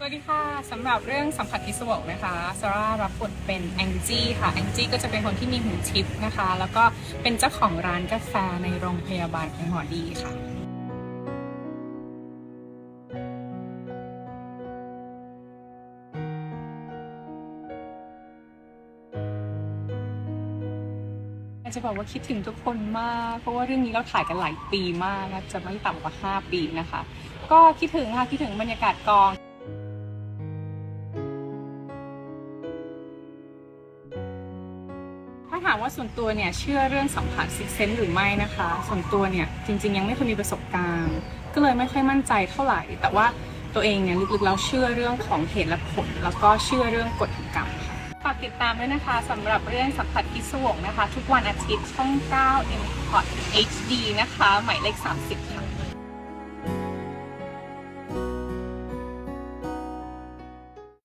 สวัสดีค่ะสำหรับเรื่องสัมผัสพิศวงนะคะซาร่ารับบทเป็นแองจี้ค่ะแองจี้ก็จะเป็นคนที่มีหูทิพย์นะคะ แล้วก็เป็นเจ้าของร้านกาแฟในโรงพยาบาลของหอดีค่ะอยากจะบอกว่าคิดถึงทุกคนมาก เพราะว่าเรื่องนี้เราถ่ายกันหลายปีมากนะจะไม่ต่ำกว่า 5 ปีนะคะ ก็คิดถึงค่ะคิดถึงบรรยากาศกองาถามว่าส่วนตัวเนี่ยเชื่อเรื่องสัมผัสซิกเซนหรือไม่นะคะ ส่วนตัวเนี่ยจริง ๆ ยังไม่เคยมีประสบการณ์ ก็เลยไม่ค่อยมั่นใจเท่าไหร่ แต่ว่าตัวเองเนี่ยลึกๆแล้วเชื่อเรื่องของเหตุและผล แล้วก็เชื่อเรื่องกฎแห่งกรรมค่ะฝากติดตามด้วยนะคะสำหรับเรื่องสัมผัสพิศวงนะคะ ทุกวันอาทิตย์ช่อง 9 m p o t HD นะคะ หมายเลข 30 ค่ะ